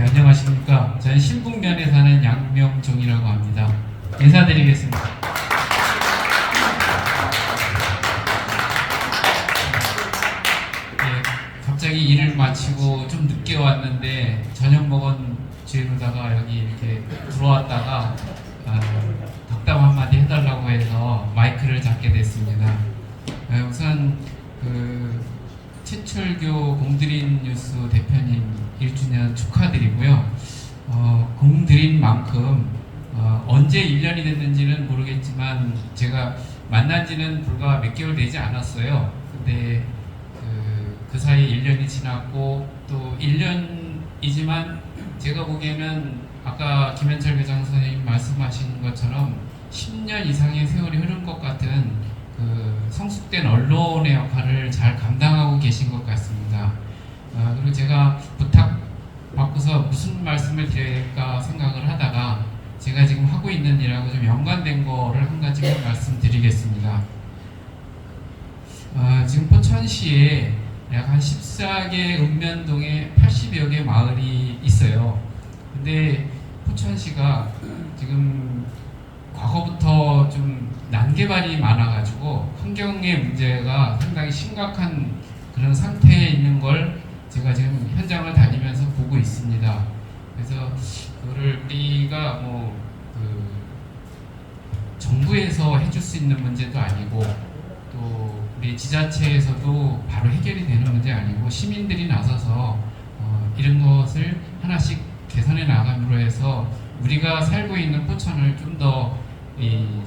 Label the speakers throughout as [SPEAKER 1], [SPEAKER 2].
[SPEAKER 1] 네, 안녕하십니까. 저는 신북면에 사는 양명종이라고 합니다. 인사드리겠습니다. 네, 갑자기 일을 마치고 좀 늦게 왔는데 저녁 먹은 죄로다가 여기 이렇게 들어왔다가 아, 덕담 한마디 해달라고 해서 마이크를 잡게 됐습니다. 아, 우선 그 최철교 공드린 뉴스 대표님 1주년 축하드리고요. 어, 공드린 만큼 어, 언제 1년이 됐는지는 모르겠지만 제가 만난 지는 불과 몇 개월 되지 않았어요. 근데 그, 그 사이 1년이 지났고 또 1년이지만 제가 보기에는 아까 김현철 회장 선생님 말씀하신 것처럼 10년 이상의 세월이 흐른 것 같은 그 성숙된 언론의 역할을 잘 감당하고 계신 것 같습니다. 아, 그리고 제가 부탁 받고서 무슨 말씀을 될까 생각을 하다가 제가 지금 하고 있는 일하고 좀 연관된 거를 한 가지만 말씀드리겠습니다. 아, 지금 포천시에 약 한 14개 읍면동에 80여 개 마을이 있어요. 근데 포천시가 지금 과거부터 좀 난개발이 많아가지고 환경의 문제가 상당히 심각한 그런 상태에 있는 걸 제가 지금 현장을 다니면서 보고 있습니다. 그래서 그거를 우리가 뭐 그 정부에서 해줄 수 있는 문제도 아니고 또 우리 지자체에서도 바로 해결이 되는 문제 아니고 시민들이 나서서 어, 이런 것을 하나씩 개선해 나감으로 해서 우리가 살고 있는 포천을 좀 더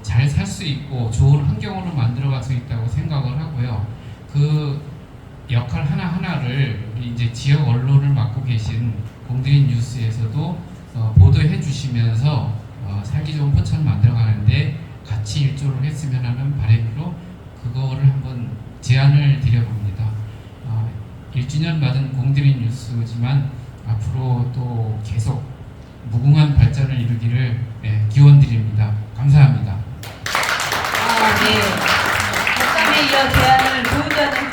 [SPEAKER 1] 잘 살 수 있고 좋은 환경으로 만들어갈 수 있다고 생각을 하고요. 그 하나를 우리 이제 지역 언론을 맡고 계신 공드린 뉴스에서도 어, 보도해 주시면서 어, 살기 좋은 포천을 만들어가는데 같이 일조를 했으면 하는 바람으로 그거를 한번 제안을 드려봅니다. 어, 1주년 맞은 공드린 뉴스지만 앞으로 또 계속 무궁한 발전을 이루기를 네, 기원드립니다. 감사합니다.
[SPEAKER 2] 아, 네. 이어 제안을 해주셨습니다.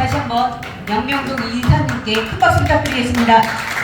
[SPEAKER 2] 다시 한번 양명동 이사님께 큰 박수 부탁드리겠습니다.